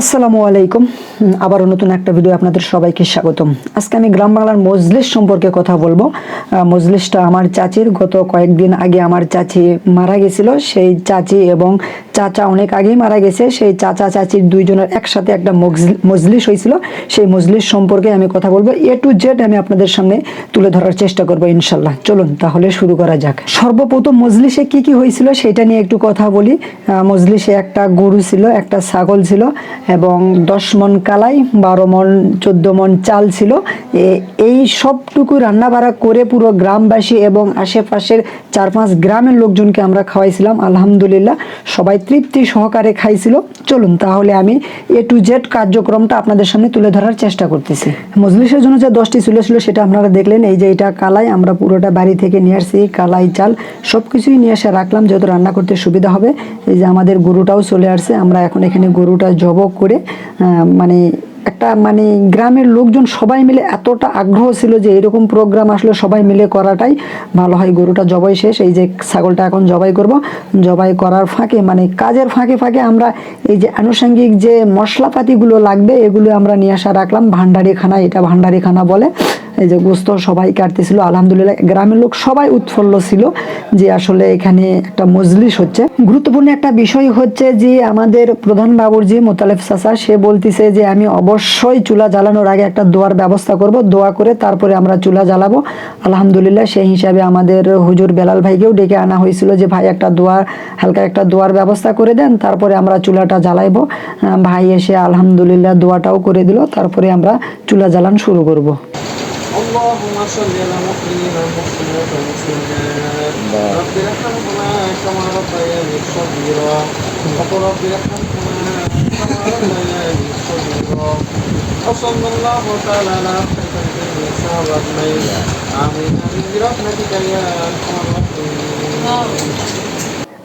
আসসালামু আলাইকুম। আবার নতুন একটা ভিডিও আপনাদের সবাইকে স্বাগতম। আজকে আমি গ্রাম বাংলার মজলিস সম্পর্কে কথা বলব। মজলিসটা আমার চাচির। গত কয়েকদিন আগে আমার চাচি মারা গেছিল। সেই চাচি এবং চাচা অনেক আগেই মারা গেছে। সেই চাচা চাচির দুইজনের একসাথে একটা মজলি- মজলিস হয়েছিল। সেই মজলিস সম্পর্কে আমি কথা বলব। এ টু জেড আমি আপনাদের সামনে তুলে ধরার চেষ্টা করব ইনশাল্লাহ। চলুন তাহলে শুরু করা যাক। সর্বপ্রথম মজলিসে কি কি হয়েছিল সেটা নিয়ে একটু কথা বলি। মজলিসে একটা গরু ছিল, একটা ছাগল ছিল এবং দশ মন কালাই, বারো মন, চোদ্দ মন চাল ছিল। এই সবটুকু রান্না বাড়া করে পুরো গ্রামবাসী এবং আশেপাশের চার পাঁচ গ্রামের লোকজনকে আমরা খাওয়াইছিলাম। আলহামদুলিল্লাহ, সবাই তৃপ্তি সহকারে খাইছিল। চলুন তাহলে আমি এ টু জেড কার্যক্রমটা আপনাদের সামনে তুলে ধরার চেষ্টা করতেছি। মজলিসের জন্য যে দশটি চুলে ছিল সেটা আপনারা দেখলেন। এই যে এটা কালাই, আমরা পুরোটা বাড়ি থেকে নিয়ে আসছি, কালাই, চাল সব কিছুই নিয়ে এসে রাখলাম যেহেতু রান্না করতে সুবিধা হবে। এই যে আমাদের গরুটাও চলে আসছে, আমরা এখন এখানে গরুটা জবক করে মানে একটা মানে গ্রামের লোকজন সবাই মিলে এতটা আগ্রহ ছিল যে এরকম প্রোগ্রাম আসলে সবাই মিলে করাটাই ভালো হয়। গরুটা জবাই শেষ, এই যে ছাগলটা এখন জবাই করব। জবাই করার ফাঁকে মানে কাজের ফাঁকে ফাঁকে আমরা এই যে আনুষঙ্গিক যে মশলাপাতিগুলো লাগবে, এগুলো আমরা নিয়ে আসা রাখলাম। ভান্ডারি খানা এটা ভান্ডারিখানা বলে। এই যে গোস্ত সবাই কাটতেছিল, আলহামদুলিল্লাহ। গ্রামের লোক সবাই উৎফুল্ল ছিল যে আসলে এখানে একটা মজলিস হচ্ছে। গুরুত্বপূর্ণ একটা বিষয় হচ্ছে যে আমাদের প্রধান বাবুর যে মোতালেফ চাচা, সে বলতিছে যে, আমি অবশ্যই চুলা জ্বালানোর আগে একটা দোয়ার ব্যবস্থা করব। দোয়া করে তারপরে আমরা চুলা জ্বালাবো। আলহামদুলিল্লাহ, সেই হিসাবে আমাদের হুজুর বেলাল ভাইকেও ডেকে আনা হয়েছিল যে, ভাই, একটা দোয়ার, হালকা একটা দোয়ার ব্যবস্থা করে দেন, তারপরে আমরা চুলাটা জ্বালাইবো। ভাই এসে আলহামদুলিল্লাহ দোয়াটাও করে দিল, তারপরে আমরা চুলা জ্বালান শুরু করব। اللهم صل على محيي المسلمات والمسلمات رب ارحمهما كما ربياني صغيرا وقل رب ارحمهما كما ربياني صغيرا وصلى الله تعالى على خير خلقه صلى اجمعين امين امين برحمتك يا ارحم الراحمين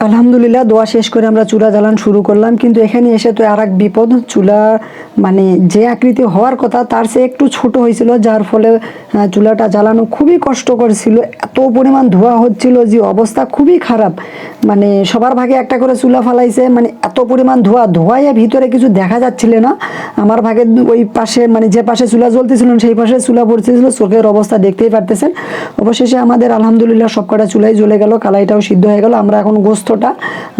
আলহামদুলিল্লাহ, দোয়া শেষ করে আমরা চুলা জ্বালান শুরু করলাম। কিন্তু এখানে এসে তো আর এক বিপদ, চুলা মানে যে আকৃতি হওয়ার কথা, তার সে একটু ছোট হয়েছিল, যার ফলে চুলাটা জ্বালানো খুবই কষ্টকর ছিল। এত পরিমাণ ধোঁয়া হচ্ছিল যে অবস্থা খুবই খারাপ। মানে সবার ভাগে একটা করে চুলা ফালাইছে মানে এত পরিমাণ ধোঁয়া, ধোঁয়ায় ভিতরে কিছু দেখা যাচ্ছিল না। আমার ভাগে ওই পাশে মানে যে পাশে চুলা জ্বলতেছিল, সেই পাশে চুলা পড়তেছিল, চোখের অবস্থা দেখতেই পারতেছেন। অবশেষে আমাদের আলহামদুলিল্লাহ সবকটা চুলাই জ্বলে গেল, কালাইটাও সিদ্ধ হয়ে গেল। আমরা এখন গোস্তটা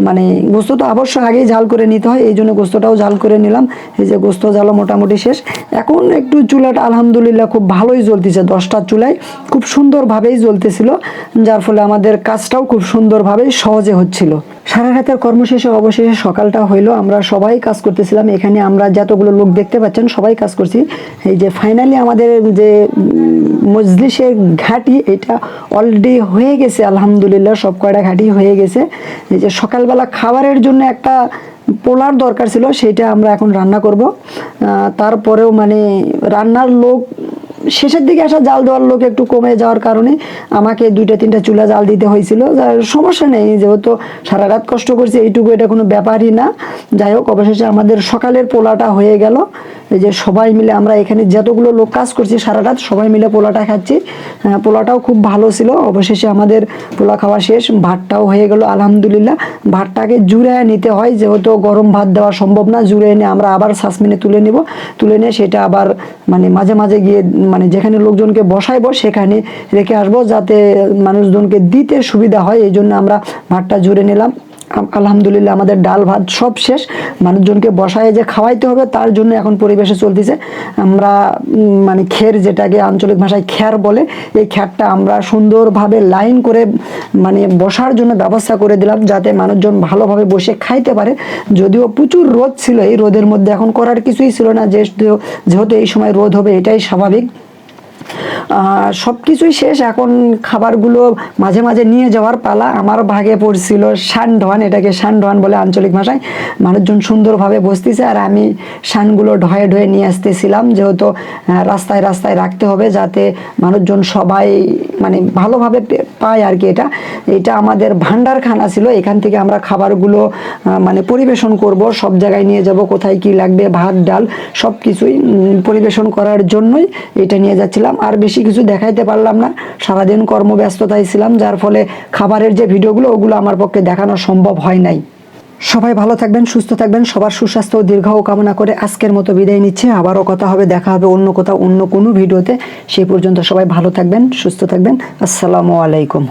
মানে গোস্ত তো অবশ্য আগেই ঝাল করে নিতে হয়, এই জন্য গোস্তটাও ঝাল করে নিলাম। এই যে গোস্ত ঝাল মোটামুটি শেষ। এখন একটু চুলাটা আলহামদুলিল্লাহ খুব ভালোই জ্বলতেছে, দশটা চুলায়। খুব সুন্দরভাবেই জ্বলতেছিল, যার ফলে আমাদের কাজটাও খুব সুন্দরভাবেই সহজে হচ্ছিল। সারা রাতের কর্মশেষে, অবশেষে সকালটা হইল। আমরা সবাই কাজ করতেছিলাম। এখানে আমরা যতগুলো লোক দেখতে পাচ্ছেন, সবাই কাজ করছি। এই যে ফাইনালি আমাদের যে মজলিসের ঘাটি, এটা অলরেডি হয়ে গেছে, আলহামদুলিল্লাহ, সব কয়টা ঘাটি হয়ে গেছে। এই যে সকালবেলা খাবারের জন্য একটা পোলার দরকার ছিল, সেটা আমরা এখন রান্না করব। তারপরেও মানে রান্নার লোক শেষের দিকে আসা জাল দেওয়ার লোক একটু কমে যাওয়ার কারণে আমাকে দুইটা তিনটা চুলা জাল দিতে হয়েছিল। সমস্যা নেই যেহেতু সারা রাত কষ্ট করছি এইটুকু এটা কোনো ব্যাপারই না। যাই হোক অবশেষে আমাদের সকালের পোলাটা হয়ে গেল। এই যে সবাই মিলে আমরা এখানে যতগুলো লোক কাজ করছি সারা রাত সবাই মিলে পোলাটা খাচ্ছি। হ্যাঁ, পোলাটাও খুব ভালো ছিল। অবশেষে আমাদের পোলা খাওয়া শেষ ভাতটাও হয়ে গেল আলহামদুলিল্লাহ। ভাতটাকে জুড়ে নিতে হয় যেহেতু গরম ভাত দেওয়া সম্ভব না জুড়ে এনে আমরা আবার সাসমিনে তুলে নিব। তুলে নিয়ে সেটা আবার মানে মাঝে মাঝে গিয়ে মানে যেখানে লোকজনকে বসাইবো সেখানে রেখে আসব যাতে মানুষজনকে দিতে সুবিধা হয়। এই জন্য আমরা ভাতটা জুড়ে নিলাম। আলহামদুলিল্লাহ আমাদের ডাল ভাত সব শেষ। মানুষজনকে বসায় যে খাওয়াইতে হবে, তার জন্য এখন পরিবেশে চলতেছে। আমরা মানে খের যেটাকে আঞ্চলিক ভাষায় খ্যার বলে, এই খ্যারটা আমরা সুন্দরভাবে লাইন করে মানে বসার জন্য ব্যবস্থা করে দিলাম, যাতে মানুষজন ভালোভাবে বসে খাইতে পারে। যদিও প্রচুর রোদ ছিল, এই রোদের মধ্যে এখন করার কিছুই ছিল না, যেহেতু যেহেতু এই সময় রোদ হবে, এটাই স্বাভাবিক। সব কিছুই শেষ। এখন খাবারগুলো মাঝে মাঝে নিয়ে যাওয়ার পালা। আমার ভাগে পড়ছিল শান এটাকে শান বলে আঞ্চলিক ভাষায়। মানুষজন সুন্দরভাবে বসতেছে আর আমি শানগুলো ঢয়ে ঢয়ে নিয়ে আসতেছিলাম। যেহেতু রাস্তায় রাস্তায় রাখতে হবে যাতে মানুষজন সবাই মানে ভালোভাবে পায় আর কি এটা। এটা আমাদের ভান্ডারখানা ছিল। এখান থেকে আমরা খাবারগুলো মানে পরিবেশন করব। সব জায়গায় নিয়ে যাব, কোথায় কি লাগবে, ভাত, ডাল সব কিছুই পরিবেশন করার জন্যই এটা নিয়ে যাচ্ছিলাম। আর বেশি কিছু দেখাইতে পারলাম না। সারাদিন কর্মব্যস্ততায় ছিলাম, যার ফলে খাবারের যে ভিডিওগুলো, ওগুলো আমার পক্ষে দেখানো সম্ভব হয় নাই। সবাই ভালো থাকবেন, সুস্থ থাকবেন, সবার সুস্বাস্থ্য ও দীর্ঘ কামনা করে আজকের মতো বিদায় নিচ্ছে। আবারও কথা হবে, দেখা হবে অন্য কোথাও, অন্য কোনো ভিডিওতে। সেই পর্যন্ত সবাই ভালো থাকবেন, সুস্থ থাকবেন। আসসালামু আলাইকুম।